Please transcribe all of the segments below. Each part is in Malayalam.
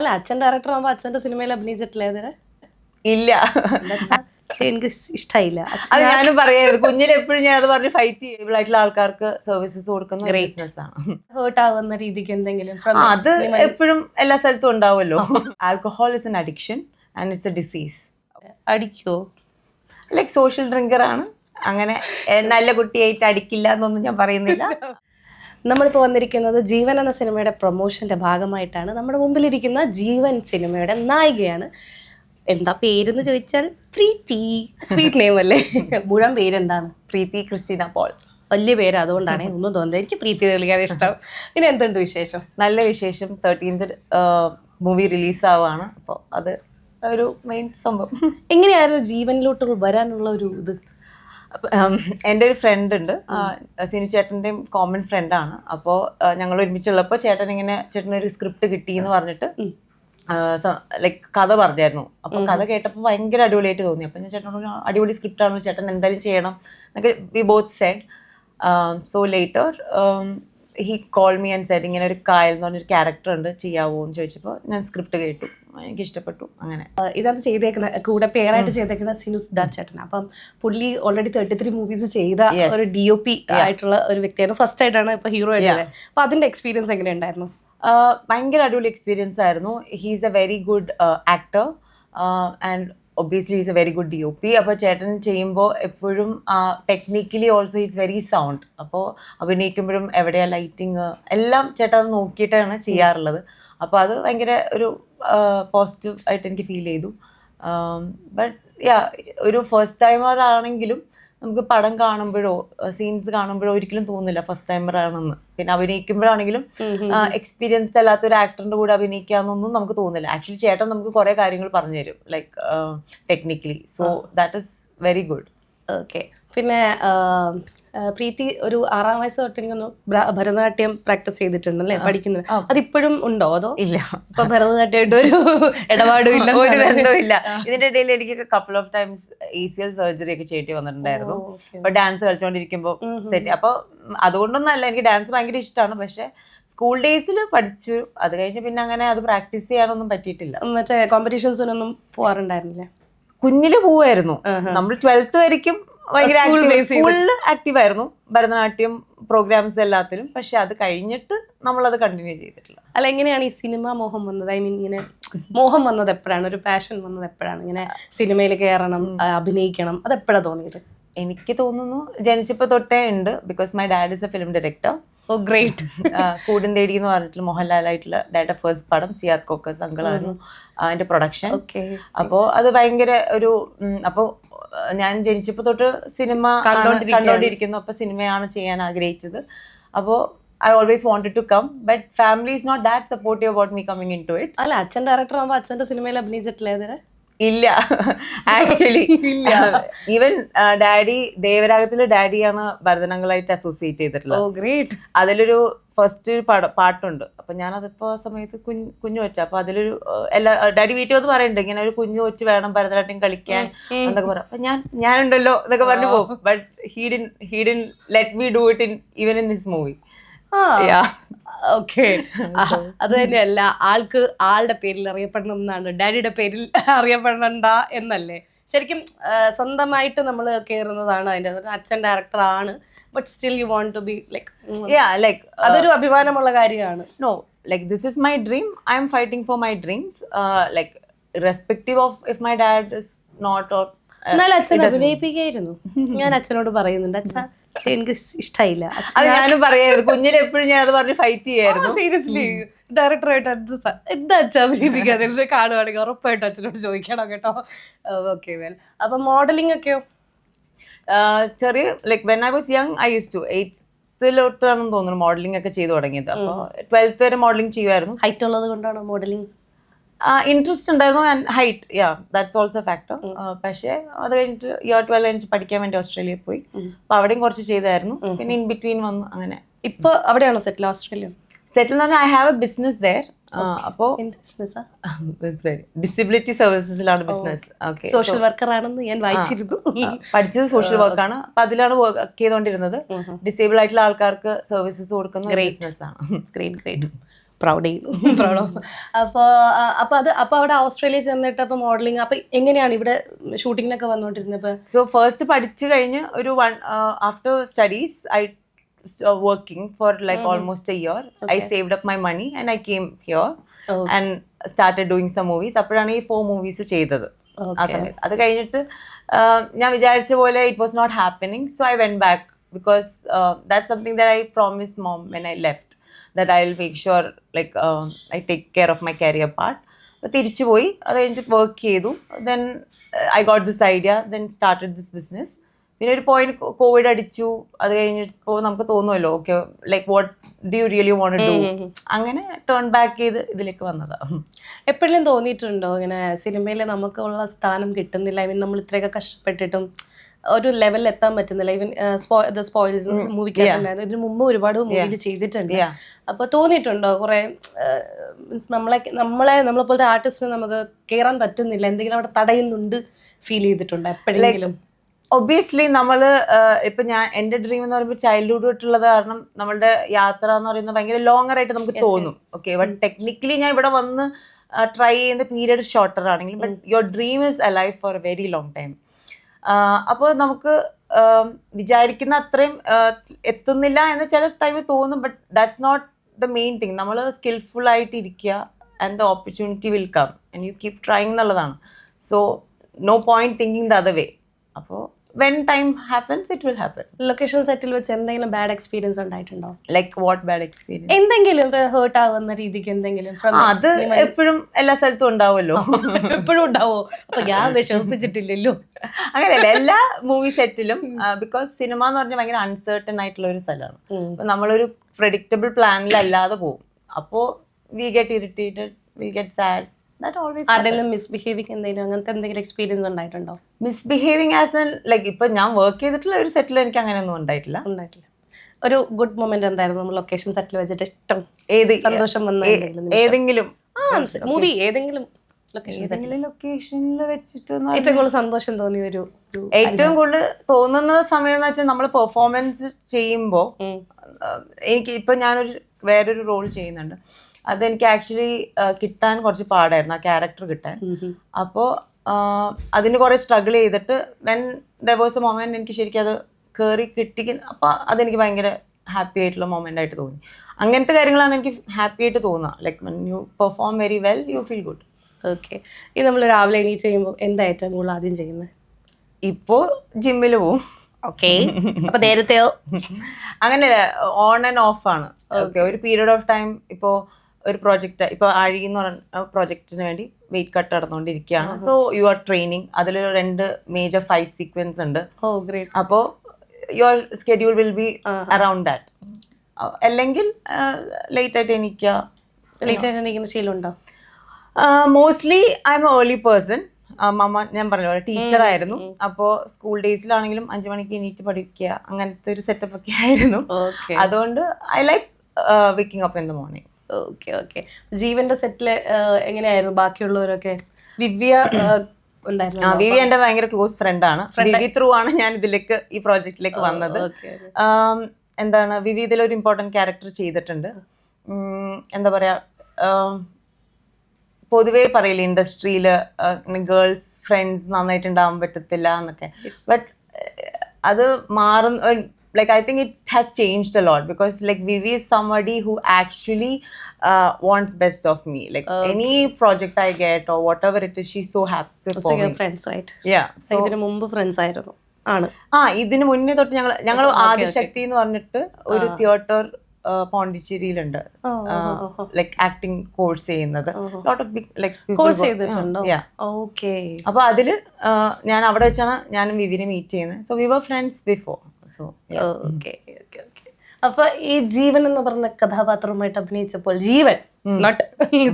അല്ല അച്ഛൻ ഡയറക്ടർ ആകുമ്പോ അച്ഛന്റെ സിനിമയിൽ അഭിനയിച്ചിട്ടില്ല ഇതിന് ഇല്ല. പക്ഷെ എനിക്ക് ഇഷ്ടമായില്ല. അത് ഞാനും പറയായിരുന്നു. കുഞ്ഞിൽ എപ്പോഴും ഞാൻ അത് പറഞ്ഞ് ഫൈറ്റ് ചെയ്യബിൾ ആയിട്ടുള്ള ആൾക്കാർക്ക് സർവീസസ് കൊടുക്കുന്ന ബിസിനസ് ആണ്. ഹേർട്ട് ആവുന്ന രീതിക്ക് എന്തെങ്കിലും അത് എപ്പോഴും എല്ലാ സ്ഥലത്തും ഉണ്ടാവുമല്ലോ. Alcohol is an addiction and it's a disease അടിക്കോ? ലൈക്ക് സോഷ്യൽ ഡ്രിങ്കർ ആണ്. അങ്ങനെ നല്ല കുട്ടിയായിട്ട് അടിക്കില്ല എന്നൊന്നും ഞാൻ പറയുന്നില്ല. നമ്മളിപ്പോൾ വന്നിരിക്കുന്നത് ജീവൻ എന്ന സിനിമയുടെ പ്രൊമോഷന്റെ ഭാഗമായിട്ടാണ്. നമ്മുടെ മുമ്പിലിരിക്കുന്ന ജീവൻ സിനിമയുടെ നായികയാണ്. എന്താ പേരെന്ന് ചോദിച്ചാൽ പ്രീതി. സ്വീറ്റ് നെയിം അല്ലേ? മുഴുവൻ പേരെന്താണ്? Preethi Christina Paul. വലിയ പേര് അതുകൊണ്ടാണ് ഒന്നും തോന്നുന്നത് എനിക്ക് പ്രീതി തെളിയിക്കാൻ ഇഷ്ടം. പിന്നെ എന്തുണ്ട് വിശേഷം? നല്ല വിശേഷം. തേർട്ടീൻത് മൂവി റിലീസാവാണ് അപ്പോൾ അത് ഒരു മെയിൻ സംഭവം. എങ്ങനെയായിരുന്നു ജീവനിലോട്ട് വരാനുള്ള ഒരു ഇത്? എന്റെ ഒരു ഫ്രണ്ട് ഉണ്ട്. സിനു ചേട്ടന്റെയും കോമൺ ഫ്രണ്ടാണ് അപ്പോൾ ഞങ്ങൾ ഒരുമിച്ചുള്ളപ്പോൾ ചേട്ടൻ ഇങ്ങനെ ചേട്ടൻ ഒരു സ്ക്രിപ്റ്റ് കിട്ടി എന്ന് പറഞ്ഞിട്ട് ലൈക്ക് കഥ പറഞ്ഞായിരുന്നു. അപ്പോൾ കഥ കേട്ടപ്പോൾ ഭയങ്കര അടിപൊളിയായിട്ട് തോന്നി. അപ്പം ഞാൻ ചേട്ടനോട് അടിപൊളി സ്ക്രിപ്റ്റ് ആണല്ലോ ചേട്ടൻ എന്തായാലും ചെയ്യണം. എന്നൊക്കെ we both said so later he call me and said ഇങ്ങനെ ഒരു കായൽ എന്ന് പറഞ്ഞൊരു ക്യാരക്ടർ ഉണ്ട്. ചെയ്യാവോ? എന്ന് ചോദിച്ചപ്പോൾ ഞാൻ സ്ക്രിപ്റ്റ് കേട്ടു. എനിക്ക് ഇഷ്ടപ്പെട്ടു. അങ്ങനെ. ഇതാണ് ചെയ്തേക്കുന്നത് ചെയ്തേക്കുന്ന കൂടെ പേരായിട്ട് ചെയ്തേക്കുന്ന സിനുസ് ദാ ചേട്ടൻ അപ്പം പുള്ളി ഓൾറെഡി തേർട്ടി ത്രീ മൂവീസ് ചെയ്ത ഒരു ഡി ഒ പി ആയിട്ടുള്ള ഒരു വ്യക്തിയാണ്. ഫസ്റ്റ് ആയിട്ടാണ് ഇപ്പൊ ഹീറോ ആയിട്ട് അപ്പൊ അതിന്റെ എക്സ്പീരിയൻസ് എങ്ങനെ ഉണ്ടായിരുന്നു ഭയങ്കര അടിപൊളി എക്സ്പീരിയൻസ് ആയിരുന്നു. He's a very good actor and obviously is a very good D O P അപ്പോൾ ചേട്ടൻ ചെയ്യുമ്പോൾ എപ്പോഴും technically also is very sound അപ്പോൾ അഭിനയിക്കുമ്പോഴും എവിടെയാണ് ലൈറ്റിങ് എല്ലാം ചേട്ടൻ അത് നോക്കിയിട്ടാണ് ചെയ്യാറുള്ളത്. അപ്പോൾ അത് ഭയങ്കര ഒരു പോസിറ്റീവ് ആയിട്ട് എനിക്ക് ഫീൽ ചെയ്തു. ബട്ട് യാ ഒരു ഫസ്റ്റ് ടൈമർ ആണെങ്കിലും നമുക്ക് പടം കാണുമ്പോഴോ സീൻസ് കാണുമ്പോഴോ ഒരിക്കലും തോന്നില്ല ഫസ്റ്റ് ടൈമർ ആണെന്ന്. പിന്നെ അഭിനയിക്കുമ്പോഴാണെങ്കിലും എക്സ്പീരിയൻസ്ഡ് അല്ലാത്ത ഒരു ആക്ടറിന്റെ കൂടെ അഭിനയിക്കാന്നൊന്നും നമുക്ക് തോന്നില്ല. ആക്ച്വലി ചേട്ടൻ നമുക്ക് കുറേ കാര്യങ്ങൾ പറഞ്ഞു തരും like technically so that is very good okay. പിന്നെ പ്രീതി ഒരു ആറാം വയസ്സ് തൊട്ട് എനിക്കൊന്ന് ഭരതനാട്യം പ്രാക്ടീസ് ചെയ്തിട്ടുണ്ട് ചെയ്തിട്ടുണ്ടല്ലേ പഠിക്കുന്നത്. അതിപ്പോഴും ഉണ്ടോ അതോ? ഇല്ല. ഇപ്പൊ ഭരതനാട്യമായിട്ട് ഒരു ഇടപാടും ഇല്ല ഒരു ബന്ധമില്ല ഇതിന്റെ ഇടയിൽ എനിക്ക് couple of times E C L surgery ഒക്കെ ചെയ്യേണ്ടി വന്നിട്ടുണ്ടായിരുന്നു. അപ്പൊ ഡാൻസ് കളിച്ചുകൊണ്ടിരിക്കുമ്പോൾ തെറ്റി. അപ്പൊ അതുകൊണ്ടൊന്നും അല്ല എനിക്ക് ഡാൻസ് ഭയങ്കര ഇഷ്ടമാണ് പക്ഷെ സ്കൂൾ ഡേയ്സിൽ പഠിച്ചു. അത് കഴിഞ്ഞ് പിന്നെ അങ്ങനെ അത് പ്രാക്ടീസ് ചെയ്യാനൊന്നും പറ്റിയിട്ടില്ല. മറ്റേ കോമ്പറ്റീഷൻസിനൊന്നും പോവാറുണ്ടായിരുന്നില്ലേ? കുഞ്ഞിൽ പോവായിരുന്നു. നമ്മൾ ട്വൽത്ത് വരയ്ക്കും ഭയങ്കര സ്കൂളിൽ ആക്റ്റീവ് ആയിരുന്നു ഭരതനാട്യം പ്രോഗ്രാംസ് എല്ലാത്തിലും. പക്ഷെ അത് കഴിഞ്ഞിട്ട് നമ്മൾ അത് കണ്ടിന്യൂ ചെയ്തിട്ടില്ല. അല്ല എങ്ങനെയാണ് ഈ സിനിമ മോഹം വന്നത്? ഐ മീൻ ഇങ്ങനെ മോഹം വന്നത് എപ്പോഴാണ്? ഒരു പാഷൻ വന്നത് എപ്പോഴാണ്? ഇങ്ങനെ സിനിമയിൽ കയറണം അഭിനയിക്കണം. അത് എപ്പോഴാണ് തോന്നിയത്? എനിക്ക് തോന്നുന്നു ജനിച്ചപ്പോൾ തൊട്ടേ ഉണ്ട് because my dad is a film director oh great കൂടും തേടി എന്ന് പറഞ്ഞിട്ടുള്ള മോഹൻലാലായിട്ടുള്ള ഡാറ്റ ഫസ്റ്റ് പടം സിയാർ കോക്കസ് അങ്കിളായിരുന്നു അതിന്റെ പ്രൊഡക്ഷൻ അപ്പോ അപ്പോൾ അത് ഭയങ്കര ഒരു അപ്പോൾ ഞാൻ ജനിച്ചപ്പോൾ തൊട്ട് സിനിമ കണ്ടോണ്ടിരിക്കുന്നു. അപ്പോൾ സിനിമയാണ് ചെയ്യാൻ ആഗ്രഹിച്ചത്. അപ്പോ I always wanted to come but family is not that supportive about me coming in to it അല്ല അച്ഛൻ ഡയറക്ടർ ആകുമ്പോൾ അച്ഛന്റെ സിനിമയിൽ അഭിനയിച്ചിട്ടില്ല ഇല്ല. ആക്ച്വലി ഈവൻ ഡാഡി ദേവരാഗത്തിലെ ഡാഡിയാണ് ഭരതനങ്ങളായിട്ട് അസോസിയേറ്റ് ചെയ്തിട്ടുള്ളത്. അതിലൊരു ഫസ്റ്റ് പട പാട്ടുണ്ട്. അപ്പൊ ഞാൻ അതിപ്പോ ആ സമയത്ത് കുഞ്ഞ് കുഞ്ഞു വെച്ച അപ്പൊ അതിലൊരു എല്ലാ ഡാഡി വീട്ടിൽ വന്ന് പറയുന്നുണ്ട് ഇങ്ങനെ ഒരു കുഞ്ഞു വെച്ച് വേണം ഭരതനാട്യം കളിക്കാൻ എന്നൊക്കെ പറയാം. അപ്പൊ ഞാൻ ഞാനുണ്ടല്ലോ എന്നൊക്കെ പറഞ്ഞു പോകും. But he didn't he didn't let me do it in even in this movie okay. അത്. തന്നെയല്ല. ആൾക്ക് ആളുടെ പേരിൽ അറിയപ്പെടണം എന്നാണ്. ഡാഡിയുടെ പേരിൽ അറിയപ്പെടണ്ട എന്നല്ലേ. ശരിക്കും സ്വന്തമായിട്ട് നമ്മൾ കയറുന്നതാണ് അതിന്റെ ഒരു അച്ഛൻ ഡയറക്ടർ ആണ്. But still you want to be like like അതൊരു അഭിമാനമുള്ള കാര്യമാണ്. No like this is my dream I'm fighting for my dreams like respective of if my dad is not or എന്നാൽ അച്ഛൻ അഭിനയിപ്പിക്കായിരുന്നു ഞാൻ അച്ഛനോട് പറയുന്നുണ്ട് അച്ഛാ എനിക്ക് ഇഷ്ടമായില്ല അത് ഞാനും പറയായിരുന്നു. കുഞ്ഞിൽ എപ്പോഴും ഞാൻ അത് പറഞ്ഞ് ഫൈറ്റ് ചെയ്യായിരുന്നു സീരിയസ്ലി ഡയറക്ടറായിട്ട് എന്ത് എന്താ അച്ഛൻ അഭിനയിപ്പിക്കാതെ കാണുവാണെങ്കിൽ ഉറപ്പായിട്ടും അച്ഛനോട് ചോദിക്കണം കേട്ടോ. ഓക്കെ വെൽ അപ്പൊ മോഡലിംഗ് ഒക്കെയോ? ചെറിയ like when I was young I use to എയ്ത്തിലോട്ടാണെന്ന് തോന്നുന്നു മോഡലിംഗ് ഒക്കെ ചെയ്തു തുടങ്ങിയത്. അപ്പോൾ ട്വൽത്ത് വരെ മോഡലിംഗ് ചെയ്യുമായിരുന്നു. ഹൈറ്റ് ഉള്ളത് കൊണ്ടാണ് മോഡലിംഗ് ഇൻട്രസ്റ്റ് ഉണ്ടായിരുന്നു and height yeah that's also factor പക്ഷേ അത് കഴിഞ്ഞിട്ട് ഇയർ ട്വൽവ് കഴിഞ്ഞിട്ട് പഠിക്കാൻ വേണ്ടി ഓസ്ട്രേലിയയിൽ പോയി. അപ്പോൾ അവിടെയും കുറച്ച് ചെയ്തായിരുന്നു. പിന്നെ ഇൻ ബിറ്റ്വീൻ വന്നു അങ്ങനെ. ഇപ്പൊ അവിടെയാണോ സെറ്റിൽ ഓസ്ട്രേലിയ സെറ്റിൽ എന്ന് പറഞ്ഞാൽ ഐ ഹാവ് എ ബിസിനസ് അപ്പോൾ എന്ത് ബിസിനസ്സാ ഡിസബിലിറ്റി സർവീസസിലാണ് ബിസിനസ് ഓക്കെ സോഷ്യൽ വർക്കർ ആണെന്ന് ഞാൻ വായിച്ചിരുന്നു. പഠിച്ചത് സോഷ്യൽ വർക്കാണ് അപ്പൊ അതിലാണ് വർക്ക് ചെയ്തുകൊണ്ടിരുന്നത് ഡിസേബിൾ ആയിട്ടുള്ള ആൾക്കാർക്ക് സർവീസസ് കൊടുക്കുന്ന ബിസിനസ് ആണ്. ഗ്രേറ്റ് ഗ്രേറ്റ് പ്രൗഡ് ചെയ്യുന്നു പ്രൗഡ് അപ്പോൾ അപ്പോൾ അത് അപ്പോൾ അവിടെ ഓസ്ട്രേലിയ ചെന്നിട്ട് അപ്പോൾ മോഡലിംഗ് അപ്പോൾ എങ്ങനെയാണ് ഇവിടെ ഷൂട്ടിങ്ങിനൊക്കെ വന്നുകൊണ്ടിരുന്നത് സോ ഫസ്റ്റ് പഠിച്ചു കഴിഞ്ഞ് ഒരു one after studies I working for like almost a year I saved up my money and I came here. And started doing some movies അപ്പോഴാണ് ഈ ഫോർ മൂവീസ് ചെയ്തത്. ആ സമയത്ത്. അത് കഴിഞ്ഞിട്ട് ഞാൻ വിചാരിച്ച പോലെ it was not happening so I went back because that something that I promise mom when I left that I will make sure like I take care of my career part അപ്പോൾ തിരിച്ചു പോയി. അത് കഴിഞ്ഞിട്ട് വർക്ക് ചെയ്തു. Then I got this idea then started this business പിന്നെ ഒരു പോയിന്റ് കോവിഡ് അടിച്ചു. അത് കഴിഞ്ഞിപ്പോൾ നമുക്ക് തോന്നുമല്ലോ okay like what do you really want do അങ്ങനെ ടേൺ ബാക്ക് ചെയ്ത് ഇതിലേക്ക് വന്നതാണ് എപ്പോഴും തോന്നിയിട്ടുണ്ടോ ഇങ്ങനെ സിനിമയിൽ നമുക്കുള്ള സ്ഥാനം കിട്ടുന്നില്ല? ഐ മീൻ നമ്മൾ ഇത്രയൊക്കെ കഷ്ടപ്പെട്ടിട്ടും ഒരു ലെവലിൽ എത്താൻ പറ്റുന്നില്ല. ഈവൻ സ്പോയിൽസ് മൂവിക്ക് ഇതിനു മുമ്പ് ഒരുപാട് മൂവിയിൽ ചെയ്തിട്ടുണ്ട്. അപ്പൊ തോന്നിയിട്ടുണ്ടോ കുറെ മീൻസ് നമ്മളെ നമ്മളെ നമ്മളെ പോലത്തെ ആർട്ടിസ്റ്റിനെ നമുക്ക് കയറാൻ പറ്റുന്നില്ല? എന്തെങ്കിലും അവിടെ തടയുന്നുണ്ട് ഫീൽ ചെയ്തിട്ടുണ്ടോ എപ്പോഴെങ്കിലും? ഒബിയസ്ലി നമ്മൾ ഇപ്പൊ ഞാൻ എന്റെ ഡ്രീം എന്ന് പറയുമ്പോൾ ചൈൽഡ്ഹുഡ് തൊട്ടുള്ളത് കാരണം നമ്മളുടെ യാത്ര എന്ന് പറയുന്നത് ഭയങ്കര ലോങ്ങർ ആയിട്ട് നമുക്ക് തോന്നും. ഓക്കെ ബട്ട് ടെക്നിക്കലി ഞാൻ ഇവിടെ വന്ന് ട്രൈ ചെയ്യുന്ന പീരിയഡ് ഷോർട്ടർ ആണെങ്കിലും but your dream is alive for a very long time അപ്പോൾ നമുക്ക് വിചാരിക്കുന്ന അത്രയും എത്തുന്നില്ല എന്ന് ചില ടൈമിൽ തോന്നും but that's not the main thing നമ്മൾ സ്കിൽഫുൾ ആയിട്ട് ഇരിക്കുക and the opportunity will come and you keep trying എന്നുള്ളതാണ്. So no point thinking the other way അപ്പോൾ when time happens it will happen location സെറ്റിൽ വെച്ച് എന്തെങ്കിലും ബാഡ് എക്സ്പീരിയൻസ് ഉണ്ടായിട്ടുണ്ടോ? ലൈക്ക് വാട്ട് ബാഡ് എക്സ്പീരിയൻസ് എന്തെങ്കിലും ഹേർട്ട് ആവുന്ന രീതിക്ക് എന്തെങ്കിലും അത് എപ്പോഴും എല്ലാ സ്ഥലത്തും ഉണ്ടാവുമല്ലോ. എപ്പോഴും ഉണ്ടാവോ? അപ്പൊ ഞാൻ വിഷമിപ്പിച്ചിട്ടില്ലല്ലോ. അങ്ങനെയല്ല എല്ലാ മൂവി സെറ്റിലും ബിക്കോസ് സിനിമ എന്ന് പറഞ്ഞാൽ ഭയങ്കര അൺസർട്ടൺ ആയിട്ടുള്ള ഒരു സ്ഥലമാണ്. അപ്പൊ നമ്മളൊരു പ്രഡിക്റ്റബിൾ പ്ലാനിലല്ലാതെ പോകും അപ്പോൾ we get irritated we get sad that always ആരുടെങ്കിലും മിസ്ബിഹേവിങ് എന്തെങ്കിലും? അങ്ങനത്തെ എന്തെങ്കിലും എക്സ്പീരിയൻസ് ഉണ്ടായിട്ടുണ്ടോ? മിസ്ബിഹേവിങ് ആസ് എൻ ലൈക്ക് ഇപ്പൊ ഞാൻ വർക്ക് ചെയ്തിട്ടുള്ള ഒരു സെറ്റിൽ എനിക്ക് അങ്ങനെയൊന്നും ഉണ്ടായിട്ടില്ല. ഉണ്ടായിട്ടില്ല. ഒരു ഗുഡ് മൊമെന്റ് എന്തായിരുന്നു? നമ്മൾ ലൊക്കേഷൻ സെറ്റിൽ വെച്ചിട്ട് ഇഷ്ടം. ഏത് സന്തോഷം വന്ന ഏതെങ്കിലും? മൂവി ഏതെങ്കിലും ലൊക്കേഷനിൽ വെച്ചിട്ട് ഏറ്റവും കൂടുതൽ സന്തോഷം തോന്നിയ ഒരു ഒരു ഏറ്റവും കൂടുതൽ തോന്നുന്ന സമയം എന്ന് വെച്ചാൽ നമ്മൾ പെർഫോമൻസ് ചെയ്യുമ്പോൾ. എനിക്ക് ഇപ്പൊ ഞാനൊരു വേറൊരു റോൾ ചെയ്യുന്നുണ്ട്. അതെനിക്ക് ആക്ച്വലി കിട്ടാൻ കുറച്ച് പാടായിരുന്നു ആ ക്യാരക്ടർ കിട്ടാൻ. അപ്പോൾ അതിന് കുറേ സ്ട്രഗിൾ ചെയ്തിട്ട് when the was a moment എനിക്ക് ശരിക്കും അത് കയറി കിട്ടി അപ്പോൾ അതെനിക്ക് ഭയങ്കര ഹാപ്പി ആയിട്ടുള്ള മൊമെന്റ് ആയിട്ട് തോന്നി. അങ്ങനത്തെ കാര്യങ്ങളാണ് എനിക്ക് ഹാപ്പി ആയിട്ട് തോന്നുക. Like when you perform very well you feel good okay ഇത് നമ്മൾ രാവിലെ എണീറ്റ് ചെയ്യുമ്പോൾ എന്താ ഏറ്റവും കൂടുതൽ ആദ്യം ചെയ്യുന്നത് ഇപ്പോൾ ജിമ്മിൽ പോവും. ഓക്കെ അപ്പൊ നേരത്തെയോ? അങ്ങനെ ഓൺ ആൻഡ് ഓഫ് ആണ്. ഓക്കെ ഒരു പീരീഡ് ഓഫ് ടൈം ഇപ്പോൾ ഒരു പ്രോജക്റ്റ് ഇപ്പോൾ ആഴി എന്ന് പറഞ്ഞ പ്രോജക്റ്റിന് വേണ്ടി വെയിറ്റ് കട്ട് നടന്നുകൊണ്ടിരിക്കുകയാണ്. സോ യു ആർ ട്രെയിനിങ് അതിൽ രണ്ട് മേജർ ഫൈറ്റ് സീക്വൻസ് ഉണ്ട്. അപ്പോൾ your schedule will be around that അല്ലെങ്കിൽ ലേറ്റ് ആയിട്ട് എനിക്ക് ലേറ്റ് ആയിട്ട് എണീക്കുന്ന ശീലമുണ്ടോ? Mostly I am early person മമ്മ ഞാൻ പറഞ്ഞ പോലെ ടീച്ചർ ആയിരുന്നു. അപ്പോ സ്കൂൾ ഡേയ്സിലാണെങ്കിലും അഞ്ചു മണിക്ക് എണീറ്റ് പഠിക്കുക. അങ്ങനത്തെ ഒരു സെറ്റപ്പ് ഒക്കെ ആയിരുന്നു. അതുകൊണ്ട് I like waking up in the morning okay okay ജീവന്റെ സെറ്റിൽ എങ്ങനെയായിരുന്നു ബാക്കിയുള്ളവരൊക്കെ? ദിവ്യ ഉണ്ടായിരുന്നു വിവി എന്റെ ഭയങ്കര ക്ലോസ് ഫ്രണ്ട് ആണ്. വിവി ത്രൂ ആണ് ഞാൻ ഇതിലേക്ക് ഈ പ്രോജക്റ്റിലേക്ക് വന്നത്. എന്താണ് വിവി ഒരു ഇമ്പോർട്ടന്റ് ക്യാരക്ടർ ചെയ്തിട്ടുണ്ട്. എന്താ പറയാ പൊതുവേ പറയില്ല ഇൻഡസ്ട്രിയിൽ ഗേൾസ് ഫ്രണ്ട്സ് നന്നായിട്ട് ഉണ്ടാവാൻ പറ്റത്തില്ല എന്നൊക്കെ. ബട്ട് അത് മാറുന്ന like I think it has changed a lot because like Vivi is somebody who actually wants best of me like any project I get or whatever it is she so so for me friends ആയിട്ട് so ഇതിനു മുമ്പ് ഫ്രണ്ട്സ് ആയിരുന്നു. ആണ്. ആ ഇതിന് മുന്നേ തൊട്ട് ഞങ്ങൾ ഞങ്ങൾ ആദിശക്തി എന്ന് പറഞ്ഞിട്ട് ഒരു തിയേറ്റർ പോണ്ടിച്ചേരിയിലുണ്ട്. ലൈക്ക് ആക്ടിങ് കോഴ്സ് ചെയ്യുന്നത്. ലോട്ട് ഓഫ് ലൈക്ക് കോഴ്സ് ചെയ്തിട്ടുണ്ടോ. ഓക്കെ അപ്പൊ അതിൽ ആ, ഞാൻ അവിടെ വെച്ചാണ് ഞാനും വിവിനെ മീറ്റ് ചെയ്യുന്നത്. So we were friends before so okay okay okay അപ്പൊ ഈ ജീവൻ എന്ന് പറഞ്ഞ കഥാപാത്രവുമായിട്ട് അഭിനയിച്ചപ്പോൾ ജീവൻ നോട്ട്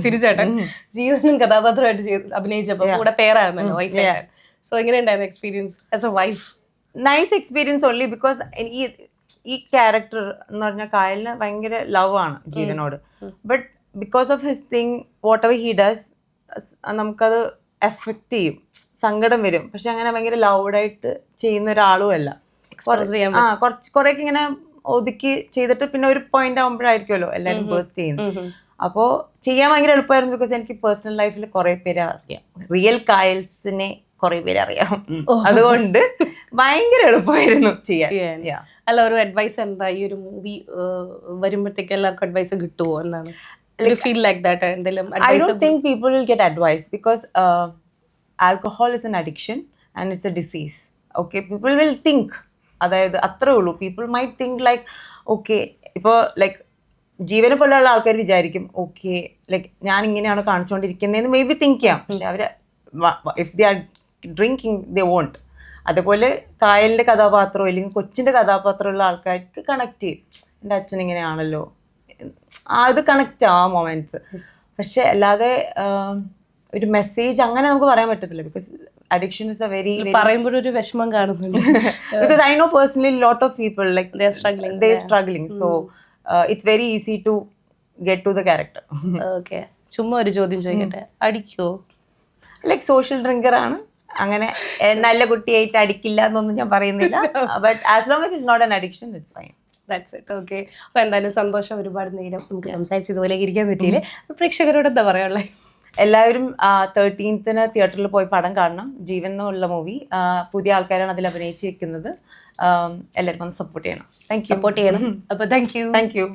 തിരിച്ചേട്ടൻ ജീവനും കഥാപാത്രമായിട്ട് അഭിനയിച്ചപ്പോൾ കൂടെ പേരായിരുന്നല്ലോ വൈഫ് സോ എങ്ങനെയുണ്ടായിരുന്നു experience as a wife nice experience only because ഈ ഈ ക്യാരക്ടർ എന്ന് പറഞ്ഞാൽ കായലിന് ഭയങ്കര ലവ് ആണ് ജീവനോട്. But because of his thing whatever he does നമുക്കത് എഫക്റ്റ് ചെയ്യും. സങ്കടം വരും. പക്ഷെ അങ്ങനെ ഭയങ്കര ലൗഡായിട്ട് ചെയ്യുന്ന ഒരാളും അല്ല കുറച്ച് കുറേയൊക്കെ ഇങ്ങനെ ഒതുക്കി ചെയ്തിട്ട് പിന്നെ ഒരു പോയിന്റ് ആകുമ്പോഴായിരിക്കുമല്ലോ എല്ലാവരും ബേസ്റ്റ് ചെയ്യുന്നത്. അപ്പോൾ ചെയ്യാൻ ഭയങ്കര എളുപ്പമായിരുന്നു ബിക്കോസ് എനിക്ക് പേഴ്സണൽ ലൈഫിൽ കുറേ പേര് അറിയാം. റിയൽ കായൽസിനെ കുറെ പേര് അറിയാം. അതുകൊണ്ട് ഭയങ്കര എളുപ്പമായിരുന്നു ചെയ്യാൻ. അല്ല ഒരു അഡ്വൈസ് എന്താ? ഈ ഒരു മൂവി വരുമ്പോഴത്തേക്ക് എല്ലാവർക്കും അഡ്വൈസ് കിട്ടുമോ എന്നാണ് ഫീൽ ലൈക്ക് ദാറ്റ് എന്തെങ്കിലും and advice a disease okay people will think because uh, alcohol is an addiction and it's a disease. Okay, people will think. അതായത് അത്രേ ഉള്ളൂ. People might think like okay ഇപ്പോൾ ലൈക്ക് ജീവനെ പോലെയുള്ള ആൾക്കാർ വിചാരിക്കും ഓക്കെ ലൈക്ക് ഞാൻ ഇങ്ങനെയാണ് കാണിച്ചുകൊണ്ടിരിക്കുന്നതെന്ന് മേ ബി തിങ്ക് ചെയ്യാം. പക്ഷെ അവർ if they are drinking they won't അതുപോലെ കായലിന്റെ കഥാപാത്രം അല്ലെങ്കിൽ കൊച്ചിന്റെ കഥാപാത്രമുള്ള ആൾക്കാർക്ക് കണക്ട് ചെയ്യും. എന്റെ അച്ഛൻ ഇങ്ങനെയാണല്ലോ. ആ ഇത് കണക്റ്റ് ആ മൊമെന്റ്സ് പക്ഷെ അല്ലാതെ ഒരു മെസ്സേജ് അങ്ങനെ നമുക്ക് പറയാൻ പറ്റത്തില്ല. Because addiction is a very പറയുമ്പോഴൊരു വിഷമം കാണുന്നുണ്ട്. Because I know personally lot of people like They are struggling they struggling so it's very easy to get to the character okay ചുമ്മാ ഒരു ചോദ്യം ചോദിക്കട്ടെ? അടിക്കോ? ലൈക്ക് സോഷ്യൽ ഡ്രിങ്കർ ആണ്. അങ്ങനെ നല്ല കുട്ടിയായിട്ട് അടിക്കില്ല എന്നൊന്നും ഞാൻ പറയുന്നില്ല. But as long as it's not an addiction it's fine that's it okay അപ്പോൾ എന്തായാലും സന്തോഷം ഒരുപാട് നേരം നമുക്ക് സംസാരിച്ച് ഇതുപോലെ ഇരിക്കാൻ പറ്റിയില്ലേ? പ്രേക്ഷകരോട് എന്താ പറയാനുള്ളത് എല്ലാവരും തേർട്ടീൻത്തിന് തിയേറ്ററിൽ പോയി പടം കാണണം. ജീവൻ എന്നുള്ള മൂവി പുതിയ ആൾക്കാരാണ് അതിൽ അഭിനയിച്ചിരിക്കുന്നത്. എല്ലാവരും ഒന്ന് സപ്പോർട്ട് ചെയ്യണം. താങ്ക് യു സപ്പോർട്ട് ചെയ്യണം. അപ്പൊ താങ്ക് യു താങ്ക് യു